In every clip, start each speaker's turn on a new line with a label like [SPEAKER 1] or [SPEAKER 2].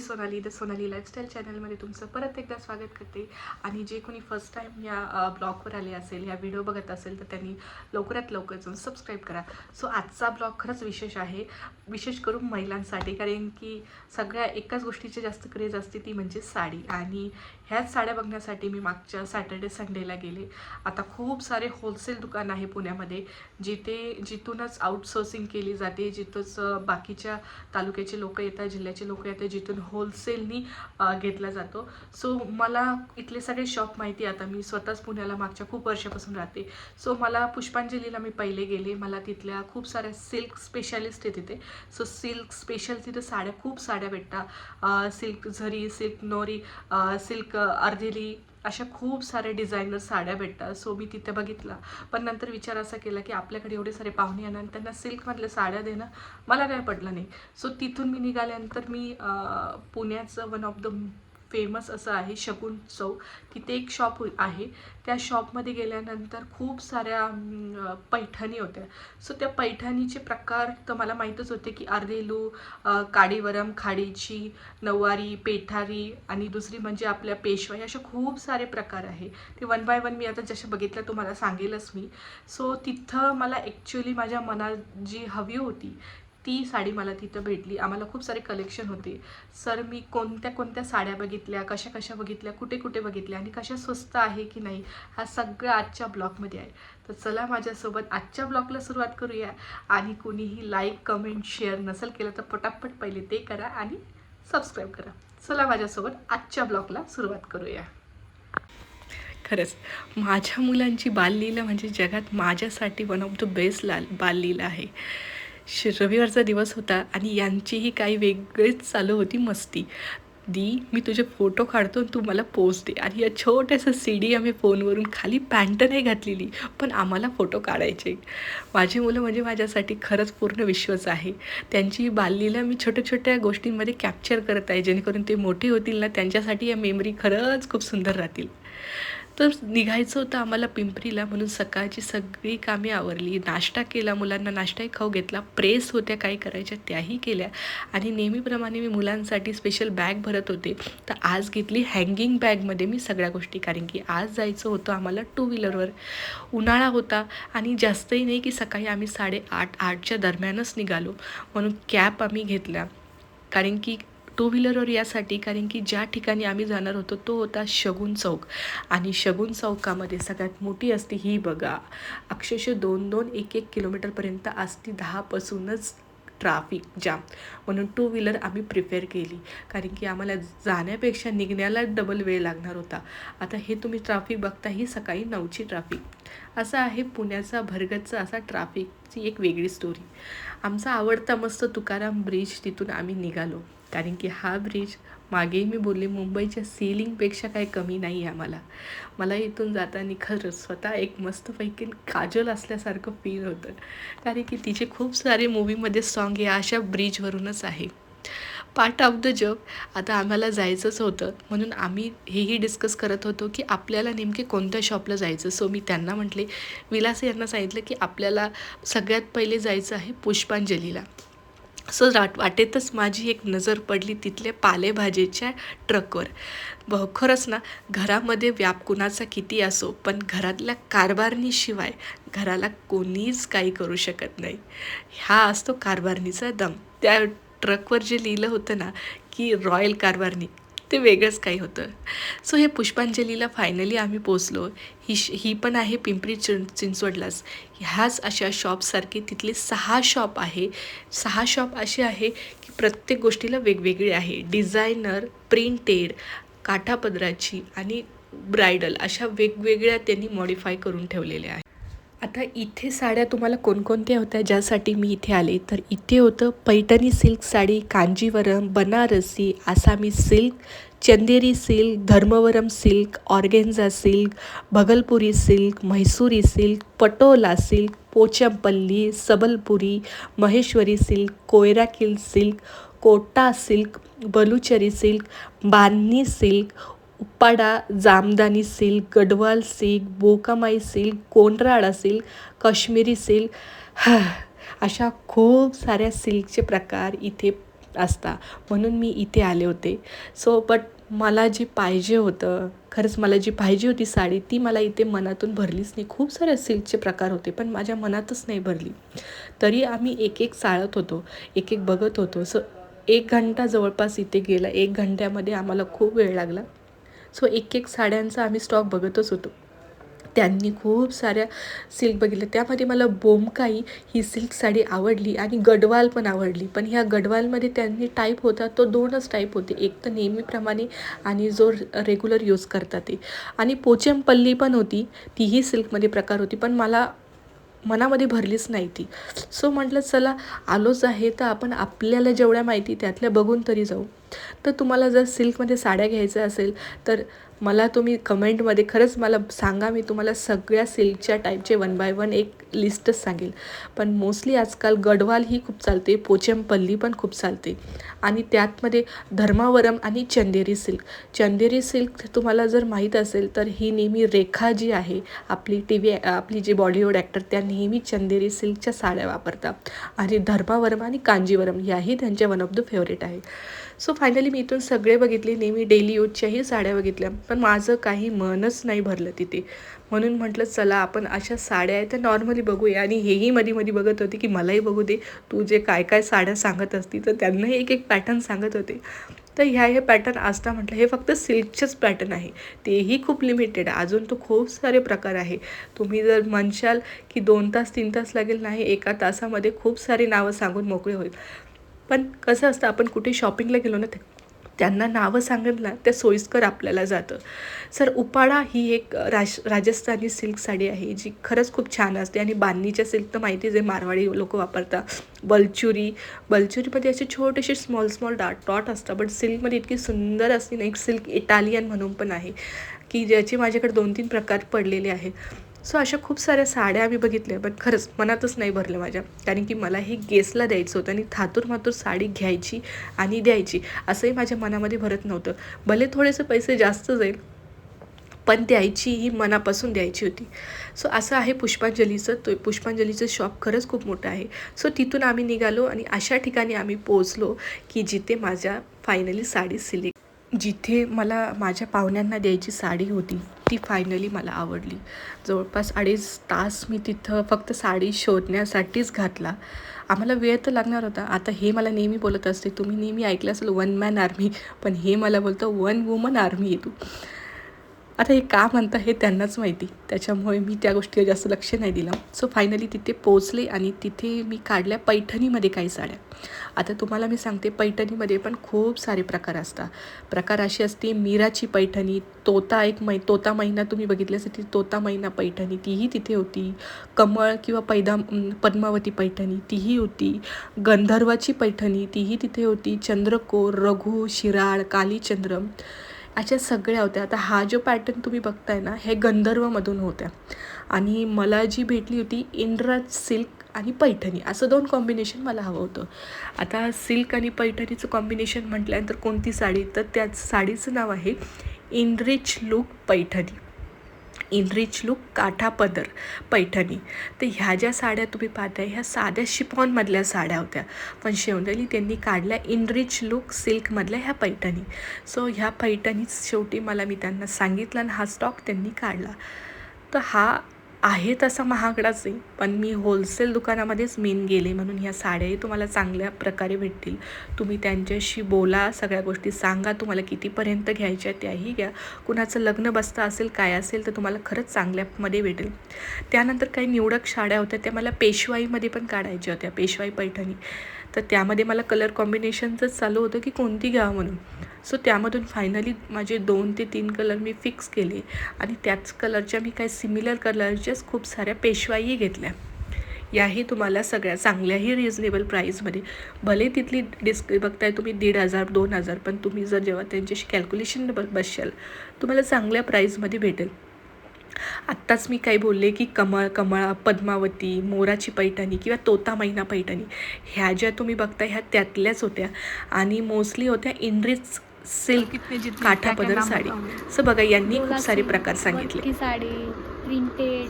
[SPEAKER 1] Sonali the Sonali lifestyle चॅनलमध्ये तुमचं परत एकदा स्वागत करते. आणि जे कोणी फर्स्ट टाईम या ब्लॉगवर आले असेल या व्हिडिओ बघत असेल तर त्यांनी लवकरात लवकर जाऊन सबस्क्राईब करा. सो आजचा ब्लॉग खरंच विशेष आहे. विशेष करून महिलांसाठी कारण की सगळ्या एकाच गोष्टीची जास्त क्रेज असते ती म्हणजे साडी. आणि ह्याच साड्या बघण्यासाठी मी मागच्या सॅटर्डे संडेला गेले. आता खूप सारे होलसेल दुकान आहे पुण्यामध्ये जिथे जिथूनच आउटसोर्सिंग केली जाते जिथंच बाकीच्या तालुक्याचे लोक येतात जिल्ह्याचे लोक येतात जिथून होलसेलनी घेतला जातो. सो मला इथले सगळे शॉप माहिती आहे. आता मी स्वतःच पुण्याला मागच्या खूप वर्षापासून राहते. सो मला पुष्पांजलीला मी पहिले गेले. मला तिथल्या खूप साऱ्या सिल्क स्पेशालिस्ट आहे तिथे. सो सिल्क स्पेशल तिथे साड्या खूप साड्या भेटतात. सिल्क झरी सिल्क नोरी सिल्क अर्धेली अशा खूप साऱ्या डिझायनर साड्या भेटतात. सो मी तिथे बघितला. पण नंतर विचार असा केला की आपल्याकडे एवढे सारे पाहुणे येणार आणि त्यांना सिल्कमधल्या साड्या देणं मला काय पडलं नाही. सो तिथून मी निघाल्यानंतर मी पुण्याचं वन ऑफ द फेमस असं आहे शगुन चौक तिथे एक शॉप आहे. त्या शॉपमध्ये गेल्यानंतर खूप साऱ्या पैठणी होत्या. सो त्या पैठणीचे प्रकार तर मला माहीतच होते की अर्धेलू काडीवरम खाडीची नऊवारी पेठारी आणि दुसरी म्हणजे आपल्या पेशवाई अशा खूप सारे प्रकार आहे. ते वन बाय वन मी आता जसे बघितलं तुम्हाला सांगेलच मी. सो तिथं मला ॲक्च्युली माझ्या मनात जी हवी होती ती साडी मला तिथं भेटली. आम्हाला खूप सारे कलेक्शन होते. सर मी कोणत्या कोणत्या साड्या बघितल्या कशा कशा बघितल्या कुठे कुठे बघितल्या आणि कशा स्वस्त आहे की नाही हा सगळं आजच्या ब्लॉगमध्ये आहे. तर चला माझ्यासोबत आजच्या ब्लॉगला सुरुवात करूया. आणि कुणीही लाईक कमेंट शेअर नसेल केलं तर पटापट पहिले ते करा आणि सबस्क्राईब करा. चला माझ्यासोबत आजच्या ब्लॉगला सुरुवात करूया. खरंच माझ्या मुलांची बाललीला म्हणजे जगात माझ्यासाठी वन ऑफ द बेस्ट लाल बाललीला आहे. श रविवारचा दिवस होता आणि यांचीही काही वेगळीच चालू होती मस्ती. दी मी तुझे फोटो काढतो आणि तू मला पोस्ट दे. आणि या छोट्यासं सी डी आम्ही फोनवरून खाली पॅन्ट नाही घातलेली पण आम्हाला फोटो काढायचे. माझी मुलं म्हणजे माझ्यासाठी खरंच पूर्ण विश्वच आहे. त्यांची बाललीला मी छोट्या छोट्या गोष्टींमध्ये कॅप्चर करत आहे जेणेकरून ते मोठे होतील ना त्यांच्यासाठी या मेमरी खरंच खूप सुंदर राहतील. तर निघायचं होतं आम्हाला पिंपरीला म्हणून सकाळची सगळी कामे आवरली. नाश्ता केला मुलांना नाश्ताही खाऊ घेतला. प्रेस होत्या काही करायच्या त्याही केल्या. आणि नेहमीप्रमाणे मी मुलांसाठी स्पेशल बॅग भरत होते. तर आज घेतली हँगिंग बॅगमध्ये मी सगळ्या गोष्टी. कारण की आज जायचं होतं आम्हाला टू व्हीलरवर उन्हाळा होता आणि जास्तही नाही की सकाळी आम्ही साडेआठ आठच्या दरम्यानच निघालो. म्हणून कॅब आम्ही घेतल्या. कारण की टू व्हीलरवर यासाठी कारण की ज्या ठिकाणी आम्ही जाणार होतो तो होता शगुन चौक. आणि शगुन चौकामध्ये सगळ्यात मोठी असते ही बघा. अक्षरशः दोन दोन एक एक किलोमीटरपर्यंत असती दहापासूनच ट्राफिक जाम. म्हणून टू व्हीलर आम्ही प्रिपेअर केली. कारण की आम्हाला जाण्यापेक्षा निघण्याला डबल वेळ लागणार होता. आता हे तुम्ही ट्राफिक बघता ही सकाळी नऊची ट्राफिक. असं आहे पुण्याचा भरगतचा असा ट्राफिकची एक वेगळी स्टोरी आमचा आवडता मस्त तुकाराम ब्रिज तिथून आम्ही निघालो. कारण की हा ब्रिज मागेही मी बोलले मुंबईच्या सिलिंगपेक्षा काही कमी नाही आहे आम्हाला. मला इथून जाताना खरंच स्वतः एक मस्तपैकी काजल असल्यासारखं फील होतं. कारण की तिचे खूप सारे मूवीमध्ये सॉन्ग या अशा ब्रिजवरूनच आहे. पार्ट ऑफ द जग आता आम्हाला जायचंच होतं. म्हणून आम्ही हेही डिस्कस करत होतो की आपल्याला नेमके कोणत्या शॉपला जायचं? सो मी त्यांना म्हटले विलास यांना सांगितलं की आपल्याला सगळ्यात पहिले जायचं आहे पुष्पांजलीला. सो राट वाटेतच माझी एक नजर पडली तिथल्या पालेभाजीच्या ट्रकवर. ब खरंच ना घरामध्ये व्याप कुणाचा किती असो पण घरातल्या कारभारणीशिवाय घराला कोणीच काही करू शकत नाही. हा असतो कारभारणीचा दम. त्या ट्रकवर जे लिहिलं होतं ना की रॉयल कारभारणी ते वेगळंच काही होतं. सो हे पुष्पांजलीला फायनली आम्ही पोचलो ही श ही पण आहे पिंपरी चिं चिंचवडलाच. ह्याच अशा शॉपसारखे तिथले सहा शॉप आहे. सहा शॉप असे आहे की प्रत्येक गोष्टीला वेगवेगळी आहे. डिझायनर प्रिंटेड काठापदराची आणि ब्रायडल अशा वेगवेगळ्या त्यांनी मॉडीफाय करून ठेवलेल्या आहेत. आता इथे साड्या तुम्हाला कोणकोणत्या होत्या ज्यासाठी मी इथे आले? तर इथे होतं Paithani silk sari Kanjivaram Banarasi Assami silk Chanderi silk Dharmavaram silk organza silk Bhagalpuri silk Mysuri silk Patola silk Pochampally Sambalpuri Maheshwari silk कोयराकिल silk Kota silk Baluchari silk Banni silk Uppada Jamdani silk Gadwal silk बोकामाई silk कोंडराळा silk Kashmiri silk अशा खूप साऱ्या सिल्कचे प्रकार इथे असता. म्हणून मी इथे आले होते. सो बट मला जी पाहिजे होतं खरंच मला जी पाहिजे होती साडी ती मला इथे मनातून भरलीच नाही. खूप साऱ्या सिल्कचे प्रकार होते पण माझ्या मनातच नाही भरली. तरी आम्ही एक एक चाळत होतो एक एक बघत होतो. सो एक घंटा जवळपास इथे गेला. एक घंट्यामध्ये आम्हाला खूप वेळ लागला. सो एक एक साड्यांचा आम्ही स्टॉक बघतच होतो. त्यांनी खूप साऱ्या सिल्क बघितल्या. त्यामध्ये मला बोमकाई ही सिल्क साडी आवडली आणि गडवाल पण आवडली. पण ह्या गडवालमध्ये त्यांनी टाईप होता तो दोनच टाईप होते. एक तर नेहमीप्रमाणे आणि जो रेग्युलर यूज करतात ते. आणि पोचेमपल्ली पण होती. तीही सिल्कमध्ये प्रकार होती. पण मला मनामध्ये भरलीच नाही ती. सो म्हटलं चला आलोच आहे तर आपण आपल्याला जेवढ्या माहिती त्यातल्या बघून तरी जाऊ. तर तुम्हाला जर सिल्कमध्ये साड्या घ्यायच्या असेल तर मला तुम्ही कमेंटमध्ये खरंच मला सांगा मी तुम्हाला सगळ्या सिल्कच्या टाईपचे वन बाय वन एक लिस्टच सांगेल. पण मोस्टली आजकाल गडवाल ही खूप चालते पोचमपल्ली पण खूप चालते. आणि त्यातमध्ये धर्मावरम आणि चंदेरी सिल्क. चंदेरी सिल्क तुम्हाला जर माहीत असेल तर ही नेहमी रेखा जी आहे आपली टी व्ही आपली जी बॉलिवूड ॲक्टर त्या नेहमी चंदेरी सिल्कच्या साड्या वापरतात. आणि धर्मावरम आणि कांजीवरम याही त्यांच्या वन ऑफ द फेवरेट आहे. सो फायनली मी इथून सगळे बघितले. नेहमी डेली यूजच्याही साड्या बघितल्या. पण माझं काही मनच नाही भरलं तिथे. म्हणून म्हटलं चला आपण अशा साड्या आहेत त्या नॉर्मली बघूया. आणि हेही मध्ये मध्ये बघत होते की मलाही बघू दे. तू जे काय काय साड्या सांगत असती तर त्यांनाही एक एक पॅटर्न सांगत होते. तर ह्या हे पॅटर्न असता म्हटलं हे फक्त सिल्कचेच पॅटर्न आहे. तेही खूप लिमिटेड आहे. अजून तो खूप सारे प्रकार आहे. तुम्ही जर म्हणशाल की दोन तास तीन तास लागेल नाही एका तासामध्ये खूप सारी नावं सांगून मोकळे होईल. पण कसं असतं आपण कुठे शॉपिंगला गेलो ना त्यांना नावं सांगितलं त्या सोयीस्कर आपल्याला जातं. सर उपाडा ही एक राज राजस्थानी सिल्क साडी आहे जी खरंच खूप छान असते. आणि बांधणीच्या सिल्क तर माहितीच आहे मारवाडी लोक वापरतात बलचुरी बलचुरीमध्ये असे छोटेसे स्मॉल स्मॉल डाट डॉट असतात बट सिल्कमध्ये इतकी सुंदर असते ना एक सिल्क इटालियन म्हणून पण आहे की ज्याचे माझ्याकडे दोन तीन प्रकार पडलेले आहेत. सो अशा खूप साऱ्या साड्या आम्ही बघितल्या पण खरंच मनातच नाही भरलं माझ्या. कारण की मला हे गेसला द्यायचं होतं आणि थातूर मातूर साडी घ्यायची आणि द्यायची असंही माझ्या मनामध्ये भरत नव्हतं. भले थोडेसे पैसे जास्त जाईल पण द्यायची ही मनापासून द्यायची होती. सो असं आहे पुष्पांजलीचं. तो पुष्पांजलीचं शॉप खरंच खूप मोठं आहे. सो तिथून आम्ही निघालो आणि अशा ठिकाणी आम्ही पोचलो की जिथे माझ्या फायनली साडी सिलेक्ट जिथे मला माझ्या पाहुण्यांना द्यायची साडी होती ती फायनली मला आवडली. जवळपास अडीच तास मी तिथं फक्त साडी शोधण्यासाठीच घातला. आम्हाला वेळ तर लागणार होता. आता हे मला नेहमी बोलत असते. तुम्ही नेहमी ऐकलं असेल वन मॅन आर्मी पण हे मला बोलतं वन वुमन आर्मी आहे तू. आता हे का म्हणतं हे त्यांनाच माहिती. त्याच्यामुळे मी त्या गोष्टीवर जास्त लक्ष नाही दिलं. सो फायनली तिथे पोचले आणि तिथे मी काढल्या पैठणीमध्ये काही साड्या. आता तुम्हाला मी सांगते पैठणीमध्ये पण खूप सारे प्रकार असतात. प्रकार अशी असते मीराची पैठणी तोता एक मै तोता महिना तुम्ही बघितली ती तोता महिना पैठणी तीही तिथे होती. कमळ किंवा पैदा पद्मावती पैठणी तीही होती. गंधर्वाची पैठणी तीही तिथे होती. चंद्रकोर रघु शिराळ कालीचंद्र अशा सगळ्या होत्या. आता हा जो पॅटर्न तुम्ही बघताय ना हे गंधर्वमधून होत्या. आणि मला जी भेटली होती इंद्राज सिल्क आणि पैठणी असं दोन कॉम्बिनेशन मला हवं होतं. आता सिल्क आणि पैठणीचं कॉम्बिनेशन म्हटल्यानंतर कोणती साडी? तर त्या साडीचं नाव आहे enrich look Paithani. Enrich look काठा पदर पैठणी. तर ह्या ज्या साड्या तुम्ही पाहताय ह्या साध्या शिपॉनमधल्या साड्या होत्या. पण शेवंदली त्यांनी काढल्या इनरिच लुक सिल्कमधल्या ह्या पैठणी. सो ह्या पैठणीच शेवटी मला मी त्यांना सांगितलं आणि हा स्टॉक त्यांनी काढला. तर हा आहे तसा महागडाच आहे पण मी होलसेल दुकानामध्येच मेन गेले म्हणून ह्या साड्याही तुम्हाला चांगल्या प्रकारे भेटतील. तुम्ही त्यांच्याशी बोला सगळ्या गोष्टी सांगा तुम्हाला कितीपर्यंत घ्यायच्या त्याही घ्या. कुणाचं लग्न बसता असेल काय असेल तर तुम्हाला खरंच चांगल्यामध्ये भेटेल. त्यानंतर काही निवडक साड्या होत्या त्या मला पेशवाईमध्ये पण काढायच्या होत्या पेशवाई पैठणी. तर त्यामध्ये मला कलर कॉम्बिनेशनचंच चालू होतं की कोणती घ्यावं म्हणून. सो त्यामधून फायनली माझे दोन ते तीन कलर मी फिक्स केले. आणि त्याच कलरच्या मी काही सिमिलर कलरच्याच खूप साऱ्या पेशवाईही घेतल्या. याही तुम्हाला सगळ्या चांगल्याही रिजनेबल प्राईजमध्ये भले तिथली डिस्क बघताय तुम्ही दीड हजार दोन हजार पण तुम्ही जर जेव्हा त्यांच्याशी कॅल्क्युलेशन ब बसशाल तुम्हाला चांगल्या प्राईजमध्ये भेटेल. आत्ताच मी काही बोलले की कमळ कमळा पद्मावती मोराची पैठणी किंवा तोता मैना पैठणी ह्या ज्या तुम्ही बघता ह्या त्यातल्याच होत्या. आणि मोस्टली होत्या इंद्रिज सिल्क काठा पदर साडी. बघा यांनी खूप सारे प्रकार सांगितले.
[SPEAKER 2] साडी प्रिंटेड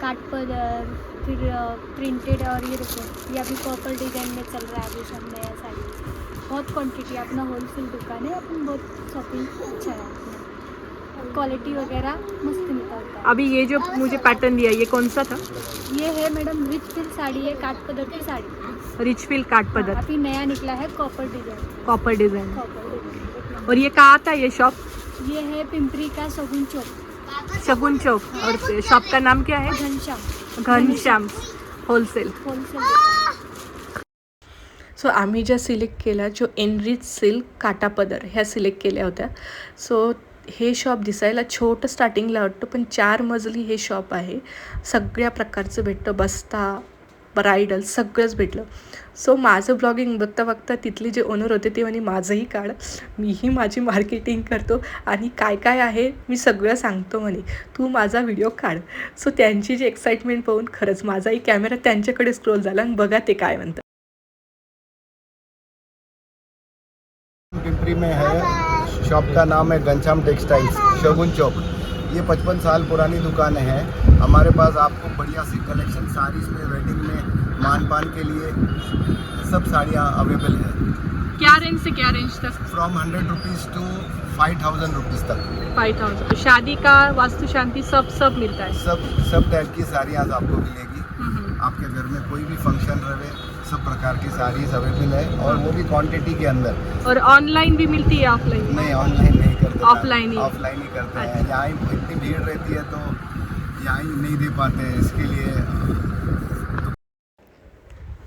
[SPEAKER 2] काठपदर फिर प्रिंटेड और ये देखो ये अभी पर्पल डिज़ाइन में चल रहा है अभी सब नया साड़ी. बहुत क्वांटिटी अपना होलसेल दुकान है अपन बहुत शॉपिंग अच्छा है. क्वालिटी वगैरह मस्त निकलता है.
[SPEAKER 1] अभी ये जो मुझे पैटर्न दिया ये कौन सा था?
[SPEAKER 2] ये है मैडम रिच फिल साड़ी है काट पदर की साड़ी.
[SPEAKER 1] रिच फिल काट
[SPEAKER 2] हाँ,
[SPEAKER 1] पदर
[SPEAKER 2] अभी नया निकला है copper design
[SPEAKER 1] copper design
[SPEAKER 2] copper design
[SPEAKER 1] और ये कहाँ आता है ये शॉप
[SPEAKER 2] ये है पिंपरी का सगुन चौक।
[SPEAKER 1] शगुन चौक। और शॉप का नाम क्या है?
[SPEAKER 2] Ghanshyam.
[SPEAKER 1] Ghanshyam. Wholesale
[SPEAKER 2] wholesale
[SPEAKER 1] so आम्ही ज्या सिलेक्ट केल्या जो एनरिच सिल्क काटापदर ह्या सिलेक्ट केल्या होत्या. सो हे शॉप दिसायला छोटं स्टार्टिंगला वाटतं पण चार मजली हे शॉप आहे. सगळ्या प्रकारचं भेटतं बस्ता ब्रायडल सगळंच भेटलं. सो माझं ब्लॉगिंग बघता बघता तिथले जे ओनर होते ते म्हणे माझंही काढ मीही माझी मार्केटिंग करतो आणि काय काय आहे मी सगळं सांगतो म्हणे. तू माझा व्हिडिओ काढ. सो त्यांची जी एक्साइटमेंट पाहून खरंच माझाही कॅमेरा त्यांच्याकडे स्क्रोल झाला आणि बघा ते काय म्हणतात.
[SPEAKER 3] पिंपरी में है शॉप का नाम है घनश्याम टेक्सटाइल्स शगुन चौक ये पचपन साल पुरानी दुकान है। हमारे पास आपको बढ़िया सी कलेक्शन साड़ीज में वेडिंग में मान पान के लिए सब साड़ियाँ अवेलेबल है।
[SPEAKER 1] क्या रेंज से क्या रेंज तक?
[SPEAKER 3] From hundred rupees to five thousand rupees तक।
[SPEAKER 1] फाइव थाउज़ेंड शादी का वास्तु शांति सब सब मिलता है?
[SPEAKER 3] सब सब टाइप की साड़ियाँ आपको मिलेगी। आपके घर में कोई भी फ़ंक्शन रहे सब प्रकार की साड़ीज अवेलेबल है और वो भी क्वांटिटी के अंदर।
[SPEAKER 1] और ऑनलाइन भी मिलती है ऑफलाइन
[SPEAKER 3] नहीं ऑनलाइन नहीं करते
[SPEAKER 1] ऑफलाइन ही?
[SPEAKER 3] ऑफलाइन ही करते हैं। यहाँ इतनी भीड़ रहती है तो यहाँ ही नहीं दे पाते हैं। इसके लिए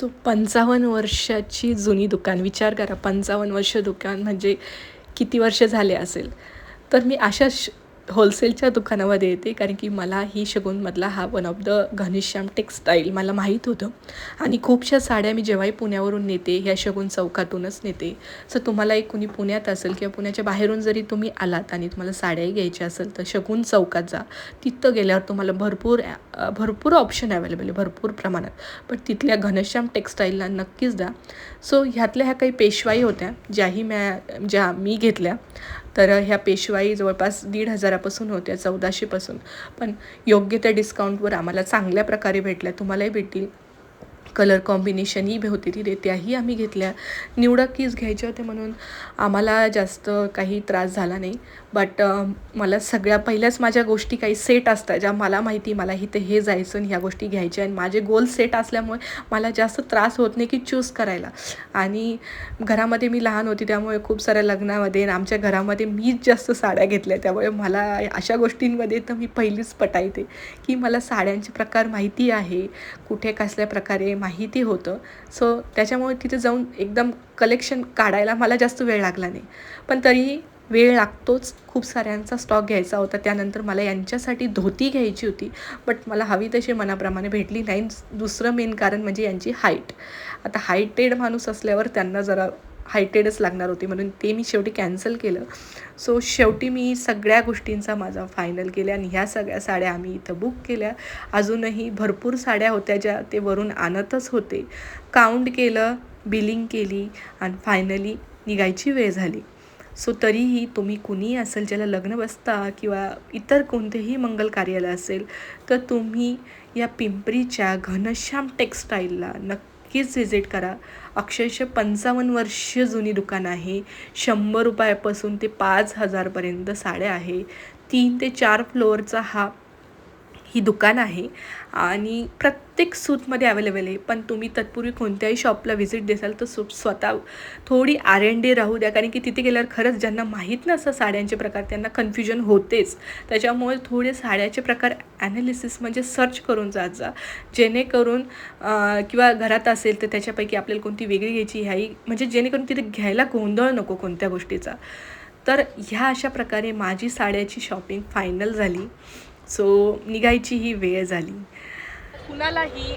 [SPEAKER 1] सो पंचावन्न वर्षाची जुनी दुकान विचार करा पंचावन्न वर्ष दुकान म्हणजे किती वर्ष झाले असेल? तर मी अशा श होलसेलच्या दुकानामध्ये येते कारण की मला ही शगुनमधला हा one of the Ghanshyam textile मला माहीत होतं. आणि खूपशा साड्या मी जेव्हाही पुण्यावरून नेते ह्या शगुन चौकातूनच नेते. सो तुम्हाला एक कुणी पुण्यात असेल किंवा पुण्याच्या बाहेरून जरी तुम्ही आलात आणि तुम्हाला साड्याही घ्यायच्या असेल तर शगुन चौकात जा. तिथं गेल्यावर तुम्हाला भरपूर भरपूर ऑप्शन अवेलेबल आहे भरपूर प्रमाणात. पण तिथल्या घनश्याम टेक्स्टाईलला नक्कीच द्या सो ह्यातल्या ह्या काही पेशवाई होत्या ज्याही म्या ज्या मी घेतल्या. तर ह्या पेशवाई जवळपास दीड हजारापासून होत्या चौदाशेपासून. पण योग्य त्या डिस्काउंटवर आम्हाला चांगल्या प्रकारे भेटल्या. तुम्हालाही भेटतील. कलर कॉम्बिनेशनही होती तिथे त्याही आम्ही घेतल्या. निवडक कीज घ्यायचे होते म्हणून आम्हाला जास्त काही त्रास झाला नाही. बट um, मला सगळ्या पहिल्याच माझ्या गोष्टी काही सेट असतात. ज्या मला माहिती मला इथे हे जायचं आणि ह्या गोष्टी घ्यायच्या. आणि माझे गोल सेट असल्यामुळे मला जास्त त्रास होत नाही की चूज करायला. आणि घरामध्ये मी लहान होती त्यामुळे खूप साऱ्या लग्नामध्ये आणि आमच्या घरामध्ये मीच जास्त साड्या घेतल्या. त्यामुळे मला अशा गोष्टींमध्ये तर मी पहिलीच पटायते की मला साड्यांचे प्रकार माहिती आहे. कुठे कसल्या प्रकारे माहिती होतं. सो त्याच्यामुळे तिथे जाऊन एकदम कलेक्शन काढायला मला जास्त वेळ लागला नाही. पण तरीही वेळ लागतोच. खूप साऱ्यांचा स्टॉक घ्यायचा होता. त्यानंतर मला यांच्यासाठी धोती घ्यायची होती. बट मला हवी तशी मनाप्रमाणे भेटली नाही. दुसरं मेन कारण म्हणजे यांची हाईट आता हायटेड माणूस असल्यावर त्यांना जरा हायटेडच लागणार होती. म्हणून ते मी शेवटी कॅन्सल केलं. सो शेवटी मी सगळ्या गोष्टींचा माझा फायनल केल्या आणि ह्या सगळ्या साड्या आम्ही इथं बुक केल्या. अजूनही भरपूर साड्या होत्या ज्या ते वरून आणतच होते. काउंट केलं बिलिंग केली आणि फायनली निघायची वेळ झाली. सो तरीही तुम्ही कुणीही असेल ज्याला लग्न बसता किंवा इतर कोणतेही मंगल कार्यालय असेल तर तुम्ही या पिंपरीच्या घनश्याम टेक्स्टाईलला नक्कीच व्हिजिट करा. अक्षरशः पंचावन्न वर्ष जुनी दुकान आहे. शंभर रुपयापासून ते पाच हजारपर्यंत साड्या आहे. तीन ते चार फ्लोअरचा हा ही दुकान आहे. आणि प्रत्येक सूटमध्ये अवेलेबल आहे. पण तुम्ही तत्पूर्वी कोणत्याही शॉपला व्हिजिट देसाल तर सु स्वतः थोडी आर एन डी राहू द्या. कारण की तिथे गेल्यावर खरंच ज्यांना माहीत नसतं साड्यांचे प्रकार त्यांना कन्फ्युजन होतेच. त्याच्यामुळे थोडे साड्याचे प्रकार ॲनालिसिस म्हणजे सर्च करून जात जा. जेणेकरून किंवा घरात असेल तर त्याच्यापैकी आपल्याला कोणती वेगळी घ्यायची ह्याही म्हणजे जेणेकरून तिथे घ्यायला गोंधळ नको कोणत्या गोष्टीचा. तर ह्या अशा प्रकारे माझी साड्याची शॉपिंग फायनल झाली. सो निघायची ही वेळ झाली. कुणालाही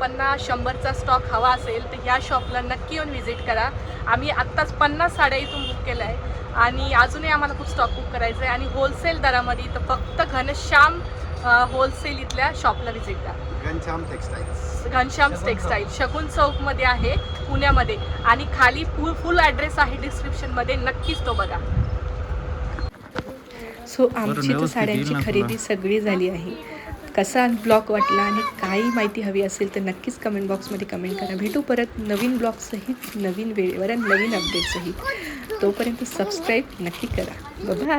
[SPEAKER 1] पन्नास शंभरचा स्टॉक हवा असेल तर ह्या शॉपला नक्की येऊन व्हिजिट करा. आम्ही आत्ताच पन्नास साड्या इथून बुक केल्या आहे आणि अजूनही आम्हाला खूप स्टॉक बुक करायचा आहे आणि होलसेल दरामध्ये तर फक्त घनश्याम होलसेल इथल्या शॉपला व्हिजिट करा.
[SPEAKER 3] घनश्याम टेक्सटाइल्स
[SPEAKER 1] घनश्याम टेक्सटाईल शगुन चौकमध्ये आहे पुण्यामध्ये. आणि खाली फुल फुल ॲड्रेस आहे डिस्क्रिप्शनमध्ये नक्कीच तो बघा. सो आमची तर साड्यांची खरेदी. सगळी झाली आहे. कसा ब्लॉग वाटला आणि काही माहिती हवी असेल तर नक्कीच कमेंट बॉक्समध्ये कमेंट करा. भेटू परत नवीन ब्लॉगसहित नवीन वेळेवर आणि नवीन अपडेटसहित तोपर्यंत सबस्क्राईब नक्की करा. बाय